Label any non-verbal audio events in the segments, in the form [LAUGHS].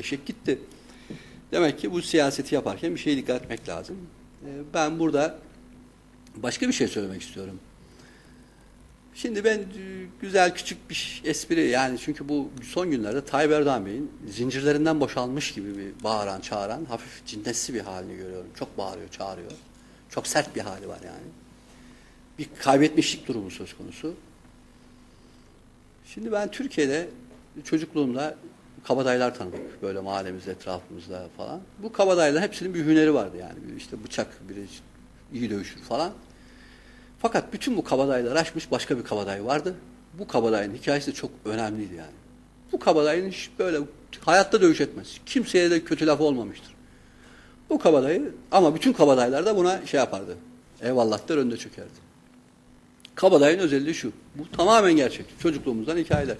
eşek gitti. Demek ki bu siyaseti yaparken bir şeye dikkat etmek lazım. Ee, Ben burada başka bir şey söylemek istiyorum. Şimdi ben e, güzel küçük bir espri yani çünkü bu son günlerde Tayyip Erdoğan Bey'in zincirlerinden boşalmış gibi bir bağıran çağıran hafif cinnetsi bir halini görüyorum. Çok bağırıyor, çağırıyor. Çok sert bir hali var yani. Bir kaybetmişlik durumu söz konusu. Şimdi ben Türkiye'de çocukluğumda kabadayılar tanıdık böyle mahallemizde, etrafımızda falan. Bu kabadayıların hepsinin bir hüneri vardı yani. İşte bıçak, biri iyi dövüşür falan. Fakat bütün bu kabadayılar açmış başka bir kabadayı vardı. Bu kabadayının hikayesi de çok önemliydi yani. Bu kabadayının hiç böyle hayatta dövüş etmez. Kimseye de kötü laf olmamıştır. Bu kabadayı ama bütün kabadayılar da buna şey yapardı. Eyvallah der önde çökerdi. Kabadayının özelliği şu. Bu tamamen gerçek. Çocukluğumuzdan hikayeler.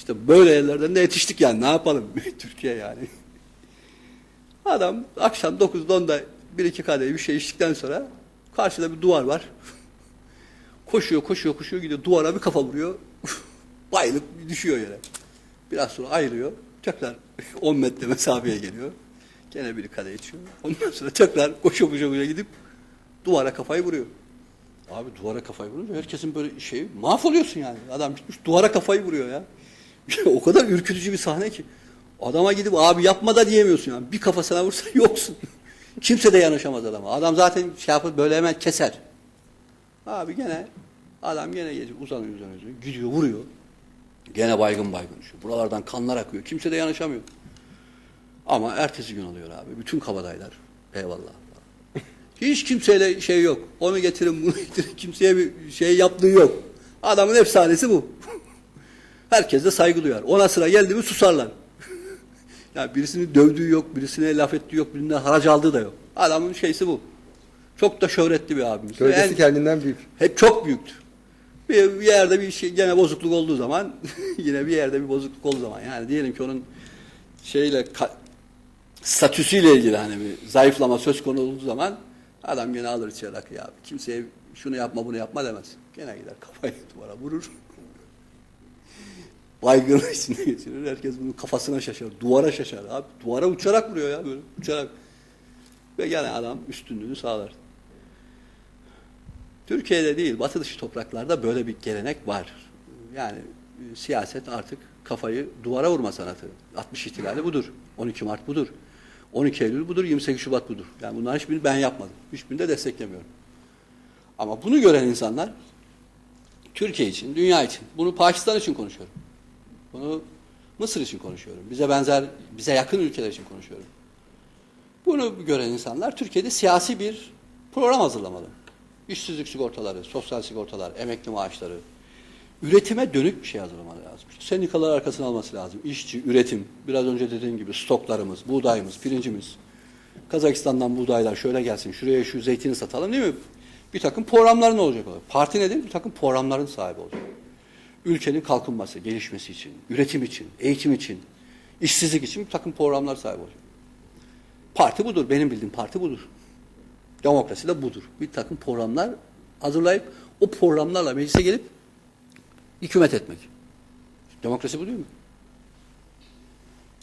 İşte böyle yerlerden de yetiştik yani. Ne yapalım? [LAUGHS] Türkiye yani. Adam akşam 9'da 10'da bir iki kadeh bir şey içtikten sonra karşıda bir duvar var. [LAUGHS] koşuyor, koşuyor, koşuyor gidiyor. Duvara bir kafa vuruyor. [LAUGHS] Bayılıp düşüyor yere. Biraz sonra ayrılıyor. Tekrar 10 metre mesafeye geliyor. Gene bir kadeh içiyor. Ondan sonra tekrar koşuyor, koşuyor, koşuyor gidip duvara kafayı vuruyor. Abi duvara kafayı vurunca herkesin böyle şeyi mahvoluyorsun yani. Adam gitmiş duvara kafayı vuruyor ya. [LAUGHS] o kadar ürkütücü bir sahne ki. Adama gidip abi yapma da diyemiyorsun yani. Bir kafasına vursa [LAUGHS] yoksun. Kimse de yanaşamaz adama. Adam zaten şey yapıp böyle hemen keser. Abi gene adam gene gece uzanıyor uzanıyor. Gidiyor vuruyor. Gene baygın baygın düşüyor. Buralardan kanlar akıyor. Kimse de yanaşamıyor. Ama ertesi gün oluyor abi. Bütün kabadaylar. Eyvallah. Hiç kimseyle şey yok. Onu getirin bunu getirin. Kimseye bir şey yaptığı yok. Adamın efsanesi bu. Herkes de saygı duyar. Ona sıra geldi mi susarlar. [LAUGHS] yani birisini dövdüğü yok, birisine laf ettiği yok, birinden haraç aldığı da yok. Adamın şeysi bu. Çok da şöhretli bir abimiz. Gövdesi En- kendinden büyük. hep çok büyüktü. Bir, bir yerde bir şey gene bozukluk olduğu zaman [LAUGHS] yine bir yerde bir bozukluk olduğu zaman yani diyelim ki onun şeyle statüsüyle ilgili hani bir zayıflama söz konusu olduğu zaman adam gene alır içeri rakıyı abi. Kimseye şunu yapma bunu yapma demez. Gene gider kafayı [LAUGHS] duvara vurur. Baygın [LAUGHS] içinde geçirir. Herkes bunun kafasına şaşar. Duvara şaşar abi. Duvara uçarak vuruyor ya böyle uçarak. Ve gene adam üstünlüğünü sağlar. Türkiye'de değil, batı dışı topraklarda böyle bir gelenek var. Yani e, siyaset artık kafayı duvara vurma sanatı. 60 ihtilali budur. 12 Mart budur. 12 Eylül budur, 28 Şubat budur. Yani bunların hiçbirini ben yapmadım. Hiçbirini de desteklemiyorum. Ama bunu gören insanlar Türkiye için, dünya için, bunu Pakistan için konuşuyorum. Bunu Mısır için konuşuyorum. Bize benzer, bize yakın ülkeler için konuşuyorum. Bunu gören insanlar Türkiye'de siyasi bir program hazırlamalı. İşsizlik sigortaları, sosyal sigortalar, emekli maaşları, üretime dönük bir şey hazırlamalı lazım. İşte sendikalar arkasına alması lazım. İşçi, üretim, biraz önce dediğim gibi stoklarımız, buğdayımız, pirincimiz, Kazakistan'dan buğdaylar şöyle gelsin, şuraya şu zeytini satalım değil mi? Bir takım programların olacak. Parti nedir? Bir takım programların sahibi olacak. Ülkenin kalkınması, gelişmesi için, üretim için, eğitim için, işsizlik için bir takım programlar sahibi olacak. Parti budur. Benim bildiğim parti budur. Demokrasi de budur. Bir takım programlar hazırlayıp o programlarla meclise gelip hükümet etmek. Demokrasi bu değil mi?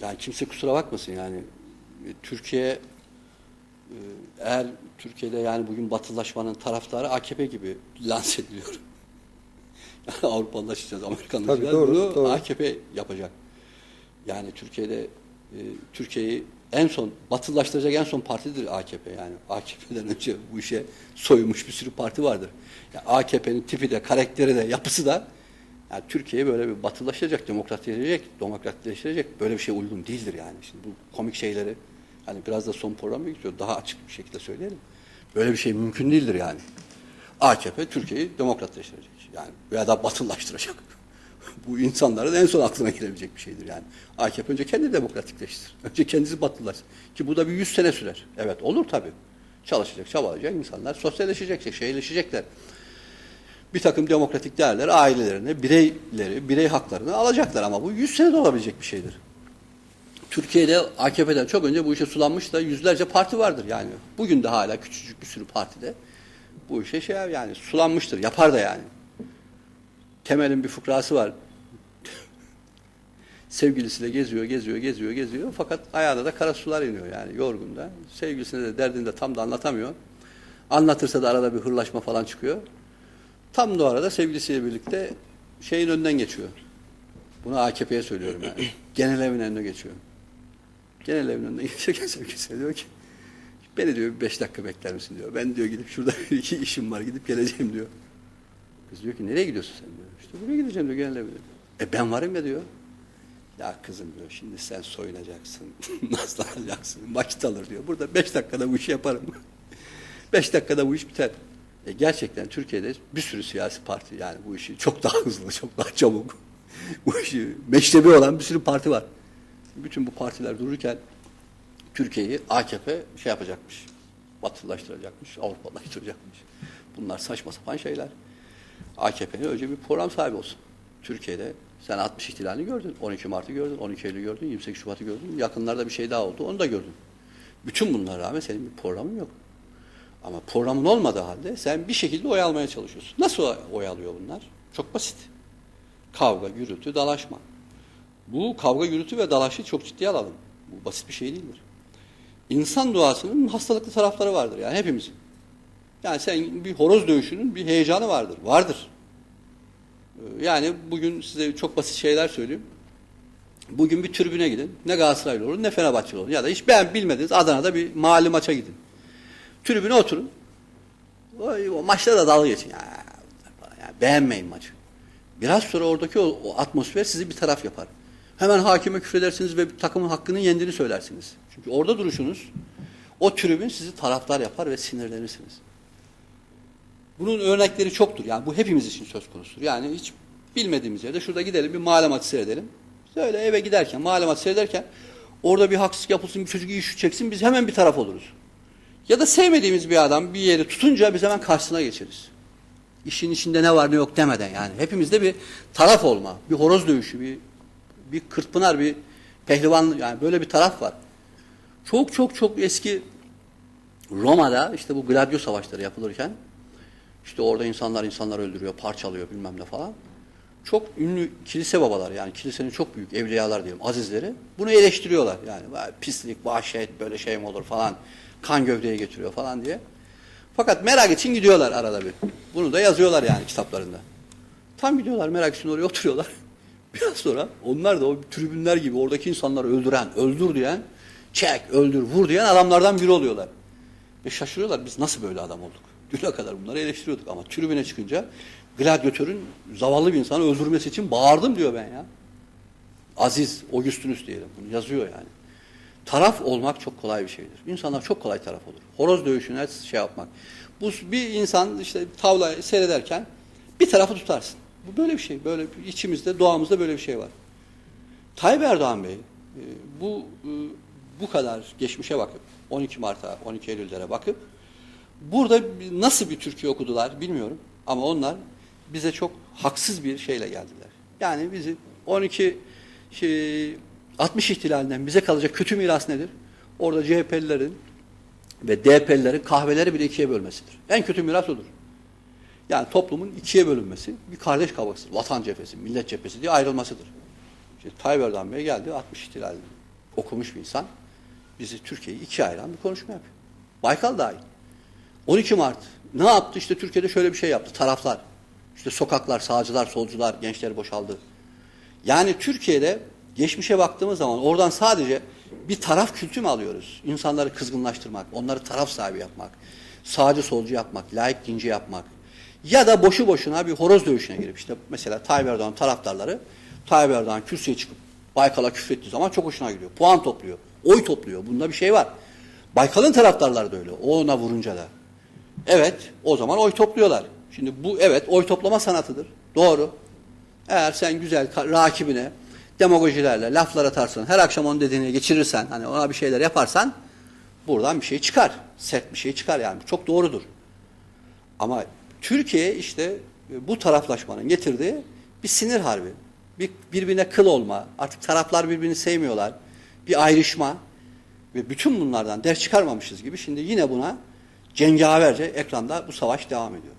Yani kimse kusura bakmasın yani E, Türkiye e, eğer Türkiye'de yani bugün batılılaşmanın taraftarı AKP gibi lanse ediliyor. [LAUGHS] Avrupalılaşacağız, Amerikanlaşacağız. Tabii, doğru, Bunu doğru. AKP yapacak. Yani Türkiye'de e, Türkiye'yi en son batılılaştıracak en son partidir AKP yani. AKP'den önce bu işe soyulmuş bir sürü parti vardır. Yani AKP'nin tipi de, karakteri de, yapısı da yani Türkiye'yi böyle bir batılılaştıracak, demokratleştirecek, demokratleştirecek böyle bir şey uygun değildir yani. Şimdi bu komik şeyleri hani biraz da son programı geçiyor. Daha açık bir şekilde söyleyelim. Böyle bir şey mümkün değildir yani. AKP Türkiye'yi demokratleştirecek. Yani veya da batılılaştıracak. [LAUGHS] Bu insanların en son aklına gelebilecek bir şeydir yani. AKP önce kendi demokratikleştir. [LAUGHS] Önce kendisi batılılaştır. Ki bu da bir yüz sene sürer. Evet olur tabii. Çalışacak, çabalayacak insanlar sosyalleşecek, şeyleşecekler. Bir takım demokratik değerler ailelerine, bireyleri, birey haklarını alacaklar ama bu yüz sene de olabilecek bir şeydir. Türkiye'de AKP'den çok önce bu işe sulanmış da yüzlerce parti vardır yani. Bugün de hala küçücük bir sürü partide bu işe şey yani sulanmıştır, yapar da yani. Temel'in bir fıkrası var. [LAUGHS] Sevgilisiyle geziyor, geziyor, geziyor, geziyor. Fakat ayağına da kara sular iniyor yani yorgun da. Sevgilisine de derdini de tam da anlatamıyor. Anlatırsa da arada bir hırlaşma falan çıkıyor. Tam da arada sevgilisiyle birlikte şeyin önünden geçiyor. Bunu AKP'ye söylüyorum yani. [CLEARS THROAT] Genel evin önüne geçiyor. Genel evin önüne [LAUGHS] geçerken sevgilisi diyor ki beni diyor beş dakika bekler misin diyor. Ben diyor gidip şurada [LAUGHS] iki işim var gidip geleceğim diyor. Kız diyor ki nereye gidiyorsun sen diyor. İşte buraya gideceğim diyor evine. E ben varım ya diyor. Ya kızım diyor şimdi sen soyunacaksın, [LAUGHS] nazlanacaksın, vakit alır diyor. Burada beş dakikada bu işi yaparım. [LAUGHS] beş dakikada bu iş biter. E gerçekten Türkiye'de bir sürü siyasi parti yani bu işi çok daha hızlı, çok daha çabuk bu işi meşrebi olan bir sürü parti var. Bütün bu partiler dururken Türkiye'yi AKP şey yapacakmış, batılılaştıracakmış, Avrupalaştıracakmış. Bunlar saçma sapan şeyler. AKP'nin önce bir program sahibi olsun. Türkiye'de sen 60 ihtilalini gördün, 12 Mart'ı gördün, 12 Eylül'ü gördün, 28 Şubat'ı gördün. Yakınlarda bir şey daha oldu, onu da gördün. Bütün bunlara rağmen senin bir programın yok. Ama programın olmadığı halde sen bir şekilde oy almaya çalışıyorsun. Nasıl oy alıyor bunlar? Çok basit. Kavga, gürültü, dalaşma. Bu kavga, gürültü ve dalaşı çok ciddiye alalım. Bu basit bir şey değildir. İnsan doğasının hastalıklı tarafları vardır yani hepimizin. Yani sen bir horoz dövüşünün bir heyecanı vardır. Vardır. Ee, Yani bugün size çok basit şeyler söyleyeyim. Bugün bir tribüne gidin. Ne Galatasaraylı olun ne Fenerbahçeli olun. Ya da hiç ben bilmediğiniz Adana'da bir mahalle maça gidin. Tribüne oturun. O, o maçta da dalga geçin. Ya, ya, beğenmeyin maçı. Biraz sonra oradaki o, o atmosfer sizi bir taraf yapar. Hemen hakime küfredersiniz ve takımın hakkının yendiğini söylersiniz. Çünkü orada duruşunuz o tribün sizi taraftar yapar ve sinirlenirsiniz. Bunun örnekleri çoktur. Yani bu hepimiz için söz konusudur. Yani hiç bilmediğimiz yerde şurada gidelim bir mahalle maçı seyredelim. Öyle eve giderken, mahalle maçı seyrederken orada bir haksızlık yapılsın, bir çocuk iyi şut çeksin biz hemen bir taraf oluruz. Ya da sevmediğimiz bir adam bir yeri tutunca biz hemen karşısına geçeriz. İşin içinde ne var ne yok demeden yani. Hepimizde bir taraf olma, bir horoz dövüşü, bir bir kırkpınar, bir pehlivan yani böyle bir taraf var. Çok çok çok eski Roma'da işte bu gladyo savaşları yapılırken işte orada insanlar insanlar öldürüyor, parçalıyor bilmem ne falan. Çok ünlü kilise babalar yani kilisenin çok büyük evliyalar diyelim, azizleri bunu eleştiriyorlar. Yani "Vay, pislik, vahşet böyle şey mi olur falan, kan gövdeye getiriyor falan diye. Fakat merak için gidiyorlar arada bir. Bunu da yazıyorlar yani kitaplarında. Tam gidiyorlar merak için oraya oturuyorlar. Biraz sonra onlar da o tribünler gibi oradaki insanları öldüren, öldür diyen, çek, öldür, vur diyen adamlardan biri oluyorlar. Ve şaşırıyorlar biz nasıl böyle adam olduk. Düne kadar bunları eleştiriyorduk ama tribüne çıkınca gladyatörün zavallı bir insanı öldürmesi için bağırdım diyor ben ya. Aziz, Augustinus diyelim bunu yazıyor yani. Taraf olmak çok kolay bir şeydir. İnsanlar çok kolay taraf olur. Horoz dövüşüne şey yapmak. Bu bir insan işte tavla seyrederken bir tarafı tutarsın. Bu böyle bir şey. Böyle içimizde, doğamızda böyle bir şey var. Tayyip Erdoğan Bey e, bu e, bu kadar geçmişe bakıp 12 Mart'a, 12 Eylül'lere bakıp burada nasıl bir Türkiye okudular bilmiyorum ama onlar bize çok haksız bir şeyle geldiler. Yani bizi 12 şey, 60 ihtilalinden bize kalacak kötü miras nedir? Orada CHP'lilerin ve DP'lilerin kahveleri bile ikiye bölmesidir. En kötü miras odur. Yani toplumun ikiye bölünmesi bir kardeş kavgası, vatan cephesi, millet cephesi diye ayrılmasıdır. İşte Tayyip Erdoğan Bey geldi 60 ihtilalini okumuş bir insan. Bizi Türkiye'yi ikiye ayıran bir konuşma yapıyor. Baykal dahil. 12 Mart ne yaptı? İşte Türkiye'de şöyle bir şey yaptı. Taraflar. İşte sokaklar, sağcılar, solcular, gençler boşaldı. Yani Türkiye'de geçmişe baktığımız zaman oradan sadece bir taraf kültü mü alıyoruz? İnsanları kızgınlaştırmak, onları taraf sahibi yapmak, sağcı solcu yapmak, laik dinci yapmak. Ya da boşu boşuna bir horoz dövüşüne girip işte mesela Tayyip Erdoğan taraftarları Tayyip Erdoğan kürsüye çıkıp Baykal'a küfrettiği zaman çok hoşuna gidiyor. Puan topluyor, oy topluyor. Bunda bir şey var. Baykal'ın taraftarları da öyle. Ona vurunca da. Evet, o zaman oy topluyorlar. Şimdi bu evet oy toplama sanatıdır. Doğru. Eğer sen güzel rakibine demagojilerle laflar atarsan, her akşam onun dediğini geçirirsen, hani ona bir şeyler yaparsan buradan bir şey çıkar. Sert bir şey çıkar yani. Çok doğrudur. Ama Türkiye işte e, bu taraflaşmanın getirdiği bir sinir harbi. Bir, birbirine kıl olma. Artık taraflar birbirini sevmiyorlar. Bir ayrışma. Ve bütün bunlardan ders çıkarmamışız gibi şimdi yine buna cengaverce ekranda bu savaş devam ediyor.